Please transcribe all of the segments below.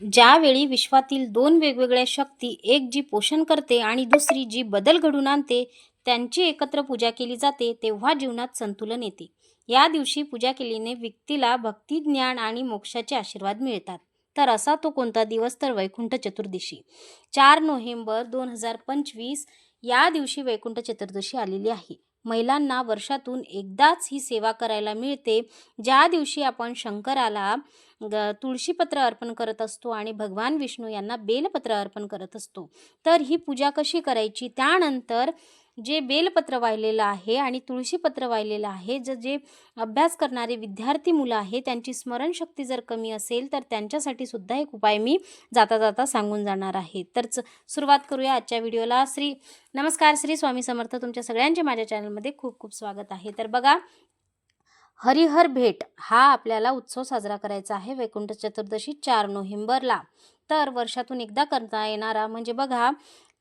ज्यावेळी विश्वातील दोन वेगवेगळ्या शक्ती एक जी पोषण करते आणि दुसरी जी बदल घडून आणते त्यांची एकत्र पूजा केली जाते तेव्हा जीवनात संतुलन येते. या दिवशी पूजा केल्याने व्यक्तीला भक्ती ज्ञान आणि मोक्षाचे आशीर्वाद मिळतात. तर असा तो कोणता दिवस? तर वैकुंठ चतुर्दशी. चार नोव्हेंबर दोन हजार पंचवीस या दिवशी वैकुंठ चतुर्दशी आलेली आहे. महिलांना वर्षातून एकदाच ही सेवा करायला मिळते. ज्या दिवशी आपण शंकराला ग तुळशीपत्र अर्पण करत असतो आणि भगवान विष्णू यांना बेलपत्र अर्पण करत असतो तर ही पूजा कशी करायची? त्यानंतर जे बेलपत्र वाहिलेलं आहे आणि तुळशीपत्र वाहिलेलं आहे ज जे अभ्यास करणारे विद्यार्थी मुलं आहे त्यांची स्मरणशक्ती जर कमी असेल तर त्यांच्यासाठी सुद्धा एक उपाय मी जाता जाता सांगून जाणार आहे. तर सुरुवात करूया आजच्या व्हिडिओला. श्री नमस्कार श्री स्वामी समर्थ. तुमच्या सगळ्यांचे माझ्या चॅनलमध्ये खूप खूप स्वागत आहे. तर बघा हरिहर भेट हा आपल्याला उत्सव साजरा करायचा आहे वैकुंठ चतुर्दशी चार नोव्हेंबरला. तर वर्षातून एकदा करता येणारा म्हणजे बघा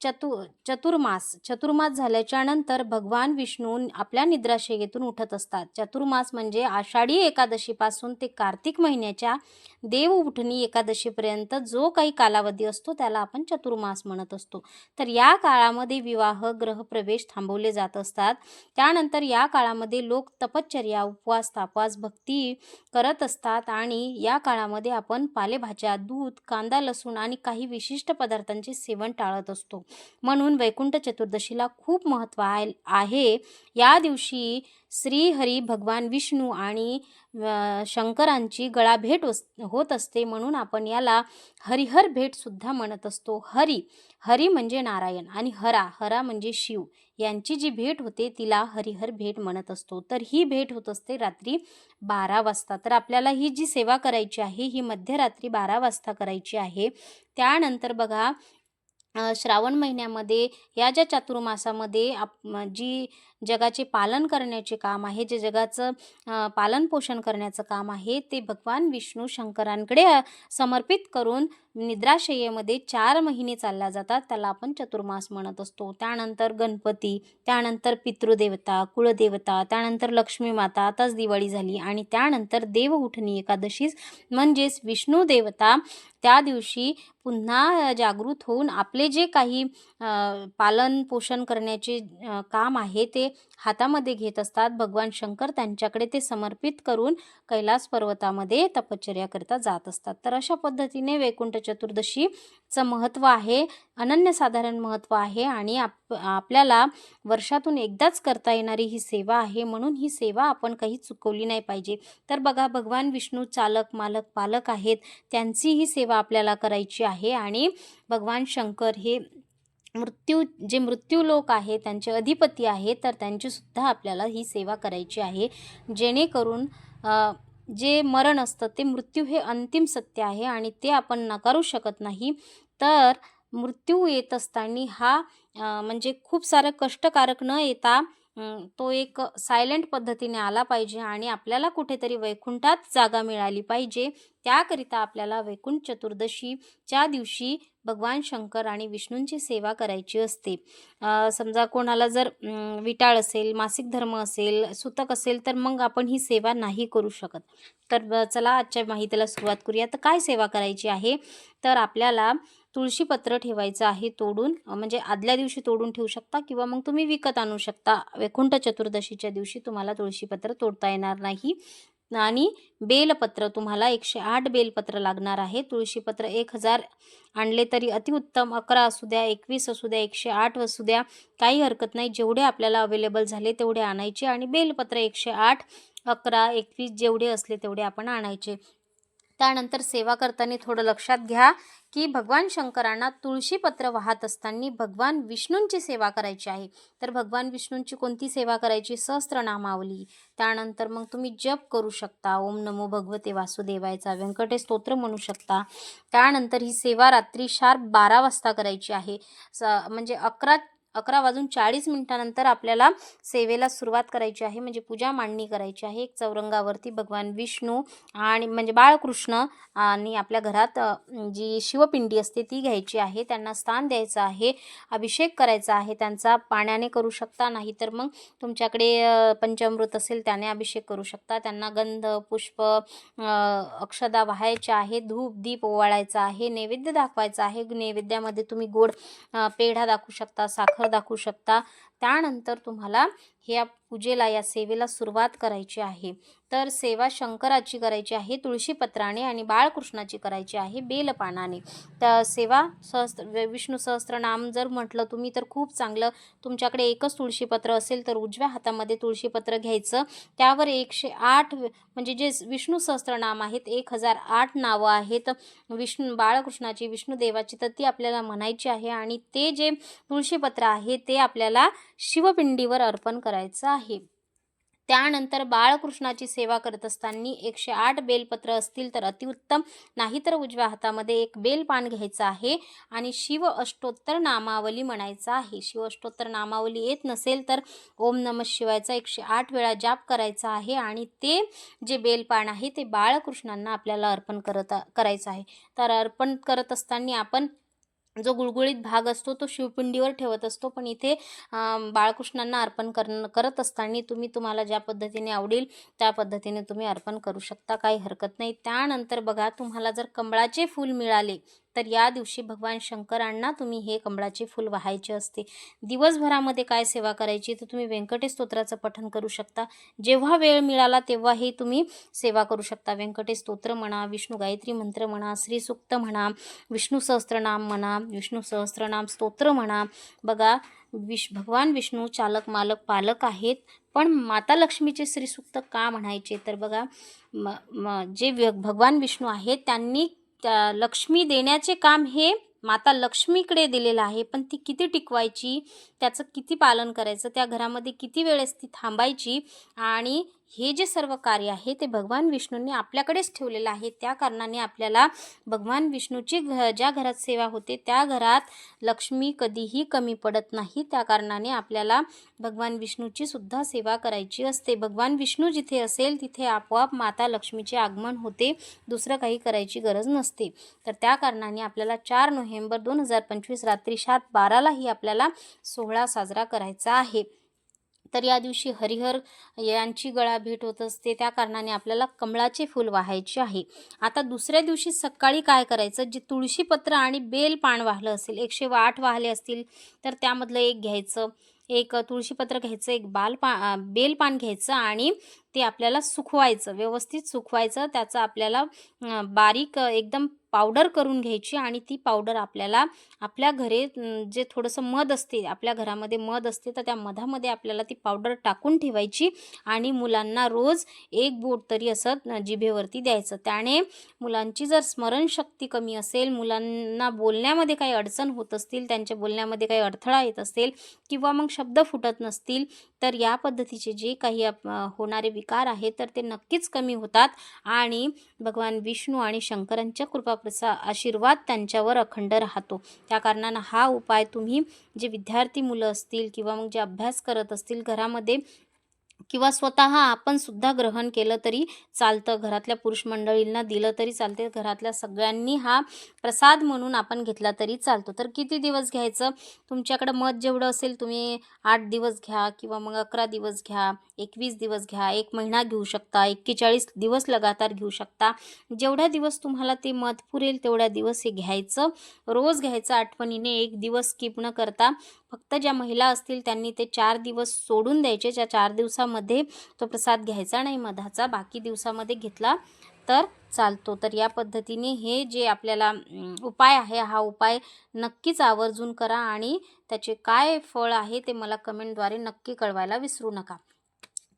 चतु चतुर्मास. चतुर्मास झाल्याच्यानंतर भगवान विष्णू आपल्या निद्राशयेतून उठत असतात. चतुर्मास म्हणजे आषाढी एकादशीपासून ते कार्तिक महिन्याच्या देव उठणी एकादशीपर्यंत जो काही कालावधी असतो त्याला आपण चतुर्मास म्हणत असतो. तर या काळामध्ये विवाह ग्रहप्रवेश थांबवले जात असतात. त्यानंतर या काळामध्ये लोक तपश्चर्या उपवास तापवास भक्ती करत असतात आणि या काळामध्ये आपण पालेभाज्या दूध कांदा लसूण आणि काही विशिष्ट पदार्थांचे सेवन टाळत असतो. म्हणून वैकुंठ चतुर्दशीला खूप महत्त्व आहे या दिवशी श्रीहरी भगवान विष्णू आणि शंकरांची गळा भेट होत असते म्हणून आपण याला हरिहर भेटसुद्धा म्हणत असतो. हरी हरी म्हणजे नारायण आणि हरा हरा म्हणजे शिव यांची जी भेट होते तिला हरिहर भेट म्हणत असतो. तर ही भेट होत असते रात्री बारा वाजता. तर आपल्याला ही जी सेवा करायची आहे ही मध्यरात्री बारा वाजता करायची आहे. त्यानंतर बघा श्रावण महिन्यामध्ये या ज्या चातुर्मासामध्ये आप जी जगाचे पालन करण्याचे काम आहे जे जगाचं पालनपोषण करण्याचं काम आहे ते भगवान विष्णू शंकरांकडे समर्पित करून निद्राशयेमध्ये चार महिने चालल्या जातात. त्याला आपण चतुर्मास म्हणत असतो. त्यानंतर गणपती त्यानंतर पितृदेवता कुळदेवता त्यानंतर लक्ष्मी माता आताच दिवाळी झाली आणि त्यानंतर देव उठणी म्हणजेच विष्णू देवता त्या दिवशी पुन्हा जागृत होऊन आपले जे काही पालन पोषण करण्याचे काम आहे ते हातामध्ये घेत असतात. भगवान शंकर त्यांच्याकडे ते समर्पित करून कैलास पर्वतामध्ये तपश्चर्याकरिता जात असतात. तर अशा पद्धतीने वैकुंठ चतुर्दशीचं महत्त्व आहे अनन्यसाधारण महत्त्व आहे आणि आप आपल्याला वर्षातून एकदाच करता येणारी ही सेवा आहे म्हणून ही सेवा आपण काही चुकवली नाही पाहिजे. तर बघा भगवान विष्णू चालक मालक पालक आहेत त्यांची ही सेवा आपल्याला करायची आहे आणि भगवान शंकर हे मृत्यू जे मृत्यू लोक आहे त्यांचे अधिपती आहे तर त्यांचीसुद्धा आपल्याला ही सेवा करायची आहे. जेणेकरून जे मरण असतं ते मृत्यू हे अंतिम सत्य आहे आणि ते आपण नकारू शकत नाही. तर मृत्यू येत असताना हा म्हणजे खूप सारं कष्टकारक न येता तो एक सायलेंट पद्धतीने आला पाहिजे आणि आपल्याला कुठेतरी वैकुंठात जागा मिळाली पाहिजे. त्याकरिता आपल्याला वैकुंठ चतुर्दशीच्या दिवशी भगवान शंकर आणि विष्णूंची सेवा करायची असते. समजा कोणाला जर विटाळ असेल मासिक धर्म असेल सुतक असेल तर मग आपण ही सेवा नाही करू शकत. तर चला आजच्या माहितीला सुरुवात करूया. तर काय सेवा करायची आहे? तर आपल्याला तुळशीपत्र ठेवायचं आहे तोडून म्हणजे आदल्या दिवशी तोडून ठेवू शकता किंवा मग तुम्ही विकत आणू शकता. वैकुंठ चतुर्दशीच्या दिवशी तुम्हाला तुळशीपत्र तोडता येणार नाही. आणि बेलपत्र तुम्हाला एकशे आठ बेलपत्र लागणार आहे. तुळशीपत्र एक हजार आणले तरी अतिउत्तम अकरा असू द्या एकवीस असू द्या एकशे आठ असू द्या काही हरकत नाही. जेवढे आपल्याला अवेलेबल झाले तेवढे आणायचे आणि बेलपत्र एकशे आठ अकरा एकवीस जेवढे असले तेवढे आपण आणायचे. त्यानंतर सेवा करताना थोडं लक्षात घ्या की भगवान शंकरांना तुळशीपत्र वाहत असताना भगवान विष्णूंची सेवा करायची आहे. तर भगवान विष्णूंची कोणती सेवा करायची? सहस्त्रनामावली. त्यानंतर मग तुम्ही जप करू शकता. ओम नमो भगवते वासुदेवायचा व्यंकटेश स्तोत्र म्हणू शकता. त्यानंतर ही सेवा रात्री शार्प बारा वाजता करायची आहे. स म्हणजे अकरा अकरा वाजून चाळीस मिनिटानंतर आपल्याला सेवेला सुरुवात करायची आहे. म्हणजे पूजा मांडणी करायची आहे. एक चौरंगावरती भगवान विष्णू आणि म्हणजे बाळकृष्ण आणि आपल्या घरात जी शिवपिंडी असते ती घ्यायची आहे. त्यांना स्थान द्यायचं आहे. अभिषेक करायचा आहे. त्यांचा पाण्याने करू शकता नाही तर मग तुमच्याकडे पंचामृत असेल त्याने अभिषेक करू शकता. त्यांना गंध पुष्प अक्षदा वाहायच्या आहे धूप दीप ओवाळायचा आहे. नैवेद्य दाखवायचा आहे. नैवेद्यामध्ये तुम्ही गोड पेढा दाखवू शकता साखर दाखवू शकता. त्यानंतर तुम्हाला ह्या पूजेला या सेवेला सुरुवात करायची आहे. तर सेवा शंकराची करायची आहे तुळशीपत्राने आणि बाळकृष्णाची करायची आहे बेलपानाने. तर सेवा सहस्त्र विष्णू सहस्त्रनाम जर म्हटलं तुम्ही तर खूप चांगलं. तुमच्याकडे एकच तुळशीपत्र असेल तर उजव्या हातामध्ये तुळशीपत्र घ्यायचं. त्यावर एकशे आठ म्हणजे जे विष्णू सहस्त्रनाम आहेत एक हजार आठ नावं आहेत. विष्णू बाळकृष्णाची विष्णुदेवाची तर ती आपल्याला म्हणायची आहे. आणि ते जे तुळशीपत्र आहे ते आपल्याला शिवपिंडीवर अर्पण करायचं आहे. त्यानंतर बाळकृष्णाची सेवा करत असताना एकशे आठ बेलपत्र असतील तर अतिउत्तम नाहीतर उजव्या हातामध्ये एक बेलपान घ्यायचं आहे आणि शिव अष्टोत्तर नामावली म्हणायचं आहे. शिव अष्टोत्तर नामावली येत नसेल तर ओम नम शिवायचा एकशे आठ वेळा जाप करायचा आहे आणि ते जे बेलपान आहे ते बाळकृष्णांना आपल्याला अर्पण करत करायचं आहे. तर अर्पण करत असताना आपण जो गुळगुळीत भाग असतो तो शिवपिंडीवर ठेवत असतो. पण इथे बाळकृष्णांना अर्पण करण करत असताना तुम्ही तुम्हाला ज्या पद्धतीने आवडेल त्या पद्धतीने तुम्ही अर्पण करू शकता. काही हरकत नाही. त्यानंतर बघा तुम्हाला जर कमळाचे फूल मिळाले तर या दिवशी भगवान शंकरांना तुम्ही हे कमळाचे फूल वाहायचे असते. दिवसभरामध्ये काय सेवा करायची? तर तुम्ही व्यंकटेश स्तोत्राचं पठन करू शकता. जेव्हा वेळ मिळाला तेव्हाही तुम्ही सेवा करू शकता. व्यंकटेश स्तोत्र म्हणा विष्णू गायत्री मंत्र म्हणा श्रीसुक्त म्हणा विष्णू सहस्त्रनाम म्हणा विष्णू सहस्त्रनाम स्तोत्र म्हणा. बघा विश भगवान विष्णू चालक मालक पालक आहेत. पण माता लक्ष्मीचे श्रीसुक्त का म्हणायचे? तर बघा म म जे व्य- भगवान विष्णू आहेत त्यांनी त्या लक्ष्मी देण्याचे काम हे माता लक्ष्मीकडे दिलेलं आहे. पण ती किती टिकवायची? त्याचं किती पालन करायचं? त्या घरामध्ये किती वेळेस ती थांबायची? आणि हे जे सर्व कार्य आहे ते भगवान विष्णूंनी आपल्याकडेच ठेवलेलं आहे. त्या कारणाने आपल्याला भगवान विष्णूची घ ज्या घरात सेवा होते त्या घरात लक्ष्मी कधीही कमी पडत नाही. त्या कारणाने आपल्याला भगवान विष्णूची सुद्धा सेवा करायची असते. भगवान विष्णू जिथे असेल तिथे आपोआप माता लक्ष्मीचे आगमन होते. दुसरं काही करायची गरज नसते. तर त्या कारणाने आपल्याला चार नोव्हेंबर दोन हजार पंचवीस रात्री सात बारालाही आपल्याला सोहळा साजरा करायचा आहे. तर या दिवशी हरिहर यांची गळा भेट होत असते. त्या कारणाने आपल्याला कमळाचे फूल वाहायचे आहे. आता दुसऱ्या दिवशी सकाळी काय करायचं? जे तुळशीपत्र आणि बेल पान वाहलं असेल एकशे आठ वाहले असतील तर त्यामधलं एक घ्यायचं. एक तुळशीपत्र घ्यायचं एक बाल पा बेलपान घ्यायचं आणि ते आपल्याला सुकवायचं व्यवस्थित सुकवायचं त्याचं आपल्याला बारीक एकदम पावडर करून घ्यायची आणि ती पावडर आपल्याला आपल्या घरी जे थोडंसं मध असते आपल्या घरामध्ये मध असते तर त्या मधामध्ये आपल्याला ती पावडर टाकून ठेवायची आणि मुलांना रोज एक बोट तरी असं जिभेवरती द्यायचं. त्याने मुलांची जर स्मरणशक्ती कमी असेल मुलांना बोलण्यामध्ये काही अडचण होत असतील त्यांच्या बोलण्यामध्ये काही अडथळा येत असेल किंवा मग शब्द फुटत नसतील तर या पद्धतीचे जे काही आप- होणारे विकार आहेत तर ते नक्कीच कमी होतात. आणि भगवान विष्णू आणि शंकरांच्या कृपा कृपाप्रसा आशीर्वाद त्यांच्यावर अखंड राहतो. त्या कारणानं हा उपाय तुम्ही जे विद्यार्थी मुलं असतील किंवा मग जे अभ्यास करत असतील घरामध्ये किंवा स्वतः आपण सुद्धा ग्रहण केलं तरी चालतं. घरातल्या पुरुष मंडळींना दिलं तरी चालते घरातल्या सगळ्यांनी हा प्रसाद म्हणून आपण घेतला तरी चालतो. तर किती दिवस घ्यायचं? तुमच्याकडं मत जेवढं असेल तुम्ही आठ दिवस घ्या किंवा मग अकरा दिवस घ्या एकवीस दिवस घ्या एक महिना घेऊ शकता एक्केचाळीस दिवस लगातार घेऊ शकता. जेवढ्या दिवस तुम्हाला ते मत पुरेल तेवढ्या दिवस हे घ्यायचं. रोज घ्यायचं आठवणीने एक दिवस स्किप न करता. फक्त ज्या महिला असतील त्यांनी ते चार दिवस सोडून द्यायचे. ज्या चार दिवसामध्ये तो प्रसाद घ्यायचा नाही मधाचा बाकी दिवसामध्ये घेतला तर चालतो. तर या पद्धतीने हे जे आपल्याला उपाय आहे हा उपाय नक्कीच आवर्जून करा आणि त्याचे काय फळ आहे ते मला कमेंटद्वारे नक्की कळवायला विसरू नका.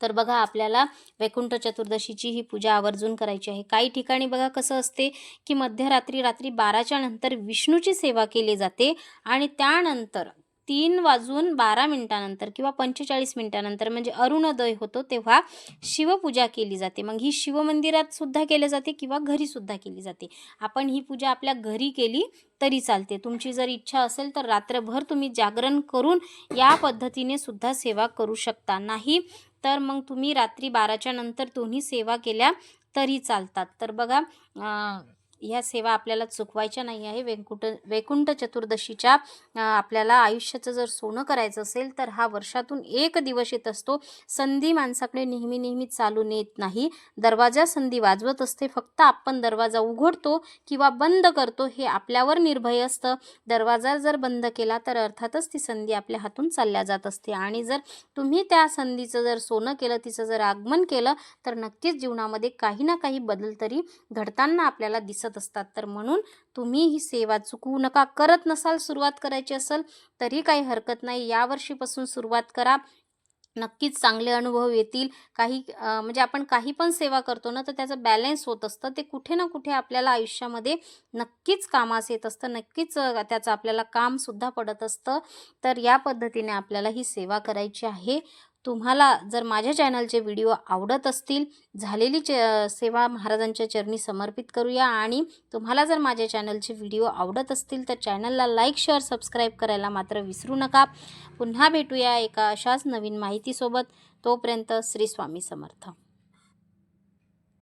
तर बघा आपल्याला वैकुंठ चतुर्दशीची ही पूजा आवर्जून करायची आहे. काही ठिकाणी बघा कसं असते की मध्यरात्री रात्री बाराच्या नंतर विष्णूची सेवा केली जाते आणि त्यानंतर तीन वाजून बारा मिनिटानंतर किंवा पंचेचाळीस मिनिटानंतर म्हणजे अरुणोदय होतो तेव्हा शिवपूजा केली जाते. मग ही शिवमंदिरात सुद्धा केली जाते किंवा घरीसुद्धा केली जाते. आपण ही पूजा आपल्या घरी केली तरी चालते. तुमची जर इच्छा असेल तर रात्रभर तुम्ही जागरण करून या पद्धतीने सुद्धा सेवा करू शकता. नाही तर मग तुम्ही रात्री बाराच्या नंतर दोन्ही सेवा केल्या तरी चालतात. तर बघा ह्या सेवा आपल्याला चुकवायच्या नाही आहे. वेंकुट वैकुंठ चतुर्दशीच्या आपल्याला आयुष्याचं जर सोनं करायचं असेल तर हा वर्षातून एक दिवस येत असतो. संधी माणसाकडे नेहमी नेहमी चालून येत नाही. दरवाजा संधी वाजवत असते. फक्त आपण दरवाजा उघडतो किंवा बंद करतो हे आपल्यावर निर्भय असतं. दरवाजा जर बंद केला तर अर्थातच ती संधी आपल्या हातून चालल्या जात असते. आणि जर तुम्ही त्या संधीचं जर सोनं केलं तिचं जर आगमन केलं तर नक्कीच जीवनामध्ये काही ना काही बदल तरी घडताना आपल्याला दिसत असतात. तर म्हणून तुम्ही ही सेवा चुकवू नका. करत नसाल सुरुवात करायची असेल तरी काही हरकत नाही. यावर्षीपासून सुरुवात करा. नक्कीच चांगले अनुभव येतील. काही म्हणजे आपण काही पण सेवा करतो ना तर त्याचं बॅलेन्स होत असतं. ते कुठे ना कुठे आपल्याला आयुष्यामध्ये नक्कीच कामास येत असतं. नक्कीच त्याचं आपल्याला कामसुद्धा पडत असतं. तर या पद्धतीने आपल्याला ही सेवा करायची आहे. तुम्हाला जर माझ्या चॅनलचे व्हिडिओ आवडत असतील झालेली च सेवा महाराजांच्या चरणी समर्पित करूया आणि तुम्हाला जर माझ्या चॅनलचे व्हिडिओ आवडत असतील तर चॅनलला लाईक शेअर सबस्क्राईब करायला मात्र विसरू नका. पुन्हा भेटूया एका अशाच नवीन माहितीसोबत. तोपर्यंत श्री स्वामी समर्थ.